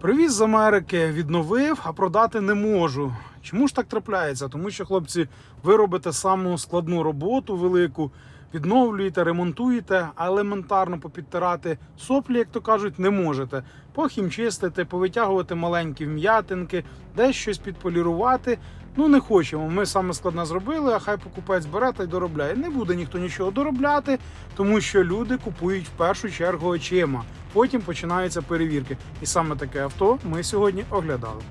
Привіз з Америки, відновив, а продати не можу. Чому ж так трапляється? Тому що, хлопці, ви робите саму складну роботу велику, відновлюєте, ремонтуєте, а елементарно попідтирати соплі, як то кажуть, не можете. Похімчистити, повитягувати маленькі вм'ятинки, десь щось підполірувати. Ну не хочемо. Ми саме складне зробили, а хай покупець бере та й доробляє. Не буде ніхто нічого доробляти, тому що люди купують в першу чергу очима. Потім починаються перевірки. І саме таке авто ми сьогодні оглядали.